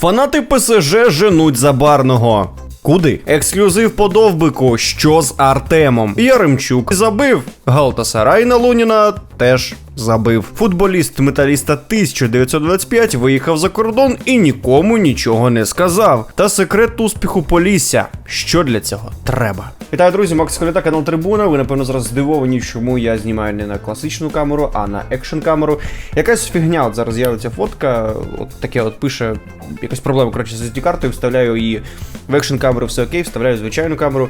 Фанати ПСЖ женуть забарного. Куди? Ексклюзив по довбику. Що з Артемом? Яремчук забив. Галтасарай на Луніна теж забив. Футболіст металіста 1925 виїхав за кордон і нікому нічого не сказав. Та секрет успіху Полісся. Що для цього треба? Вітаю, друзі, Макс Коліта, канал Трибуна. Ви напевно зараз здивовані, чому я знімаю не на класичну камеру, а на екшн камеру. Якась фігня, от зараз з'явиться фотка, от таке от пише якась проблема коротше з SD-картою, вставляю її в екшн камеру, все окей, вставляю звичайну камеру.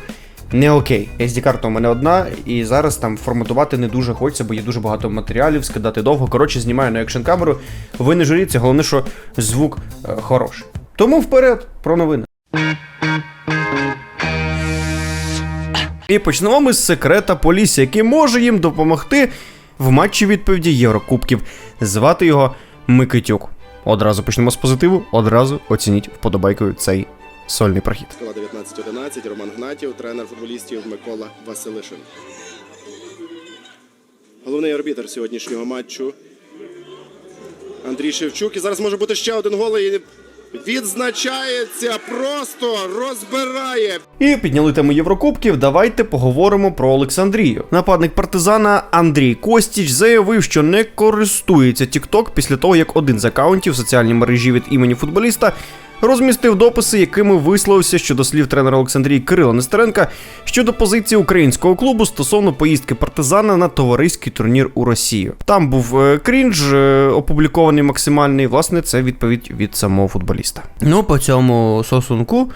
Не окей. SD-карта у мене одна, і зараз там форматувати не дуже хочеться, бо є дуже багато матеріалів, скидати довго. Коротше, знімаю на екшн камеру. Ви не журіться, головне, що звук е, хороший. Тому вперед про новини. І почнемо ми з секрета Полісся, який може їм допомогти в матчі відповіді Єврокубків. Звати його Микитюк. Одразу почнемо з позитиву, одразу оцініть вподобайкою цей сольний прохід. Школа 19-11, Роман Гнатів, тренер футболістів Микола Василишин. Головний арбітр сьогоднішнього матчу Андрій Шевчук. І зараз може бути ще один гол. І відзначається, просто розбирає. І підняли тему Єврокубків. Давайте поговоримо про Олександрію. Нападник партизана Андрій Костіч заявив, що не користується TikTok після того, як один з акаунтів в соціальній мережі від імені футболіста розмістив дописи, якими висловився щодо слів тренера Олександрії Кирила Нестеренка щодо позиції українського клубу стосовно поїздки партизана на товариський турнір у Росію. Там був е, крінж, е, опублікований максимальний. Власне, це відповідь від самого футболіста. Ну, по цьому сосунку.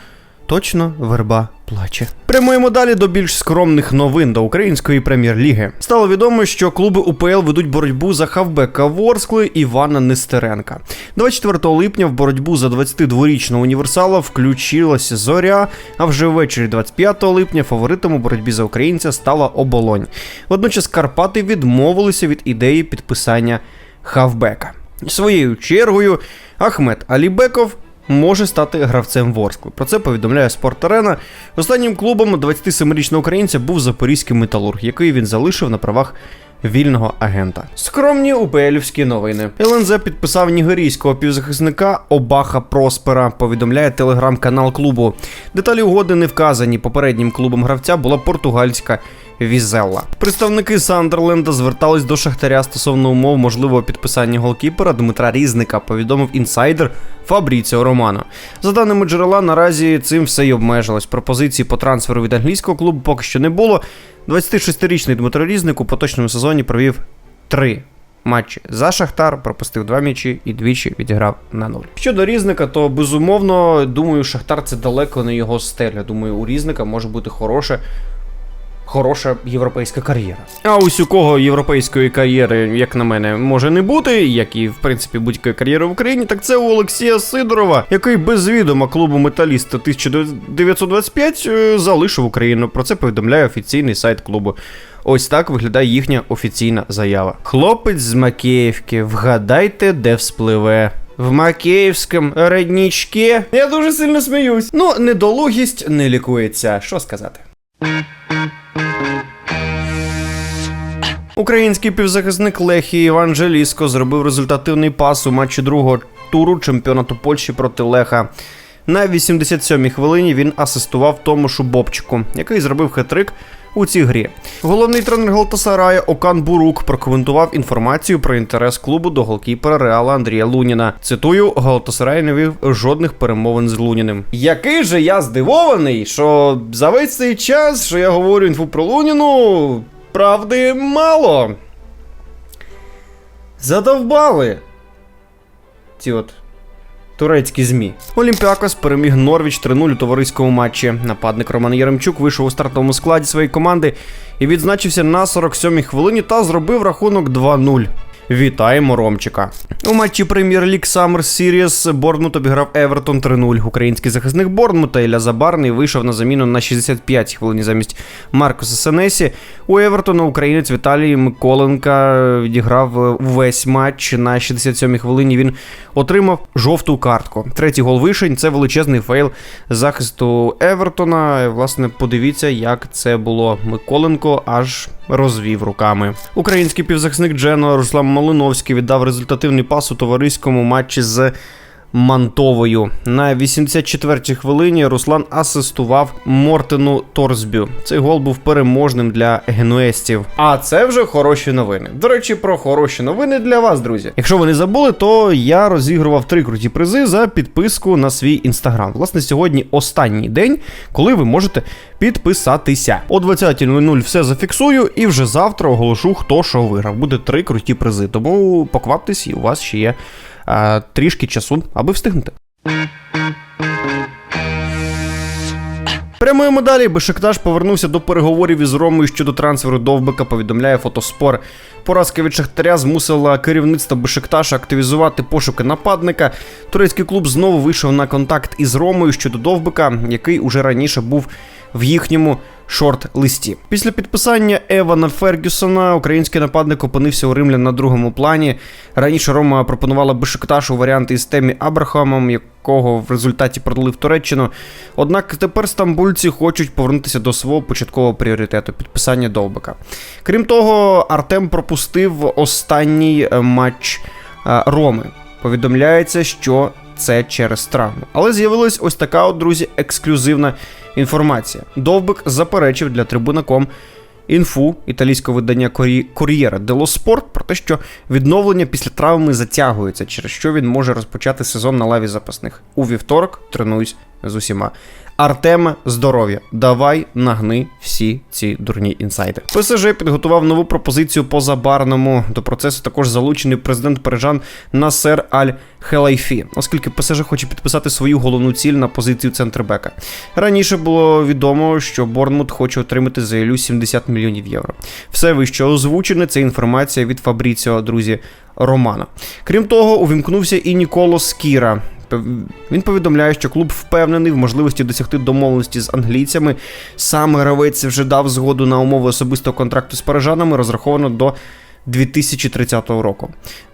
Точно верба плаче. Прямуємо далі до більш скромних новин до української прем'єр-ліги. Стало відомо, що клуби УПЛ ведуть боротьбу за хавбека Ворскли Івана Нестеренка. 24 липня в боротьбу за 22-річного універсала включилася зоря. А вже ввечері 25 липня фаворитом у боротьбі за українця стала оболонь. Водночас Карпати відмовилися від ідеї підписання хавбека. Своєю чергою Ахмед Алібеков може стати гравцем Ворскли. Про це повідомляє Спорт-Арена. Останнім клубом 27-річного українця був запорізький металург, який він залишив на правах. Вільного агента. Скромні УПЛівські новини. ЛНЗ підписав нігерійського півзахисника Обаха Проспера. Повідомляє телеграм-канал клубу. Деталі угоди не вказані. Попереднім клубом гравця була португальська Візелла. Представники Сандерленда звертались до Шахтаря стосовно умов можливого підписання голкіпера Дмитра Різника, повідомив інсайдер Фабріціо Романо. За даними джерела, наразі цим все й обмежилось. Пропозиції по трансферу від англійського клубу поки що не було. 26-річний Дмитро Різник у поточному сезоні провів три матчі за Шахтар, пропустив два м'ячі і двічі відіграв на нуль. Щодо різника, то безумовно думаю, Шахтар це далеко не його стиль. Я Думаю, у різника може бути хороше. Хороша європейська кар'єра. А ось у кого європейської кар'єри, як на мене, може не бути, як і в принципі будь-якої кар'єри в Україні, так це у Олексія Сидорова, який без відома клубу Металіста 1925 е, залишив Україну. Про це повідомляє офіційний сайт клубу. Ось так виглядає їхня офіційна заява. Хлопець з Макеївки, вгадайте, де вспливе. В Макеївському роднічки. Я дуже сильно сміюсь. Ну, недолугість не лікується. Що сказати? Український півзахисник Лехі Іван Желіско зробив результативний пас у матчі другого туру чемпіонату Польщі проти Леха. На 87-й хвилині він асистував Томошу Бобчику, який зробив хет-трик у цій грі. Головний тренер Галтасарая Окан Бурук прокоментував інформацію про інтерес клубу до голкіпера Реала Андрія Луніна. Цитую, Галтасарай не вів жодних перемовин з Луніним. Який же я здивований, що за весь цей час, що я говорю інфу про Луніну, правди мало. Задовбали. Ці от турецькі змі. Олімпіакос переміг Норвіч 3-0 у товариському матчі. Нападник Роман Яремчук вийшов у стартовому складі своєї команди і відзначився на 47-й хвилині та зробив рахунок 2-0. Вітаємо Ромчика. У матчі Прем'єр Ліг Summer Series Борнмут обіграв Евертон 3-0. Український захисник Борнмута Ілля Забарний вийшов на заміну на 65 хвилині замість Маркуса Сенесі. У Евертона українець Віталій Миколенка відіграв весь матч. На 67-й хвилині він отримав жовту картку. Третій гол вишень це величезний фейл захисту Евертона. Власне, подивіться, як це було. Миколенко аж розвів руками. Український півзахисник Джено Руслан Малиновський віддав результативний пас у товариському матчі з Мантовою. На 84-й хвилині Руслан асистував Мортену Торсбю. Цей гол був переможним для генуестів. А це вже хороші новини. До речі, про хороші новини для вас, друзі. Якщо ви не забули, то я розігрував три круті призи за підписку на свій інстаграм. Власне, сьогодні останній день, коли ви можете підписатися. О 20.00 все зафіксую, і вже завтра оголошу, хто що виграв. Буде три круті призи. Тому покваптесь, і у вас ще є трішки часу, аби встигнути. Прямуємо далі. Бешикташ повернувся до переговорів із Ромою щодо трансферу Довбика, повідомляє фотоспор. Поразка від Шахтаря змусила керівництво Бешикташа активізувати пошуки нападника. Турецький клуб знову вийшов на контакт із Ромою щодо Довбика, який уже раніше був в їхньому шорт-листі. Після підписання Евана Фергюсона український нападник опинився у римлян на другому плані. Раніше Рома пропонувала Бешикташу варіанти із темі Абрахамом, якого в результаті продали в Туреччину. Однак тепер стамбульці хочуть повернутися до свого початкового пріоритету підписання Довбика. Крім того, Артем пропустив останній е, матч е, Роми. Повідомляється, що це через травму. Але з'явилась ось така, от, друзі, ексклюзивна інформація. Довбик заперечив для трибунаком інфу італійського видання Кор'єра Дело Спорт про те, що відновлення після травми затягується, через що він може розпочати сезон на лаві запасних. У вівторок тренуюсь з усіма. Артеме, здоров'я, давай нагни всі ці дурні інсайди. ПСЖ підготував нову пропозицію по забарному. До процесу також залучений президент Парижан Насер Аль Хелайфі, оскільки ПСЖ хоче підписати свою головну ціль на позицію центрбека. Раніше було відомо, що Борнмут хоче отримати за Ілю 70 мільйонів євро. Все вище озвучене це інформація від Фабріціо, друзі, Романа. Крім того, увімкнувся і Ніколо Скіра. Він повідомляє, що клуб впевнений в можливості досягти домовленості з англійцями. Сам гравець вже дав згоду на умови особистого контракту з парижанами, розраховано до 2030 року.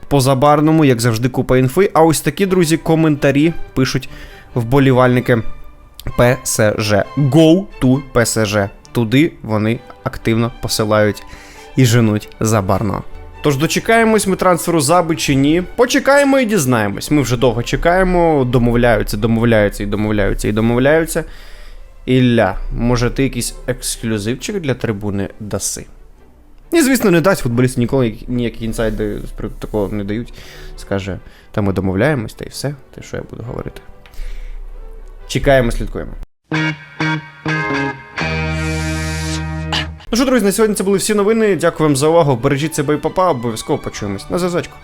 По забарному, як завжди, купа інфи. А ось такі друзі коментарі пишуть вболівальники ПСЖ. Go to ПСЖ. Туди вони активно посилають і женуть забарного. Тож дочекаємось ми трансферу заби чи ні. Почекаємо і дізнаємось. Ми вже довго чекаємо, домовляються, домовляються і домовляються і домовляються. Ілля, може ти якийсь ексклюзивчик для трибуни даси? І, звісно, не дасть футболісти ніколи ніякі інсайди такого не дають. Скаже, та ми домовляємось, та й все, те, що я буду говорити. Чекаємо, слідкуємо. Ну що, друзі, на сьогодні це були всі новини. Дякую вам за увагу. Бережіть себе і папа, обов'язково почуємось. На зв'язочку.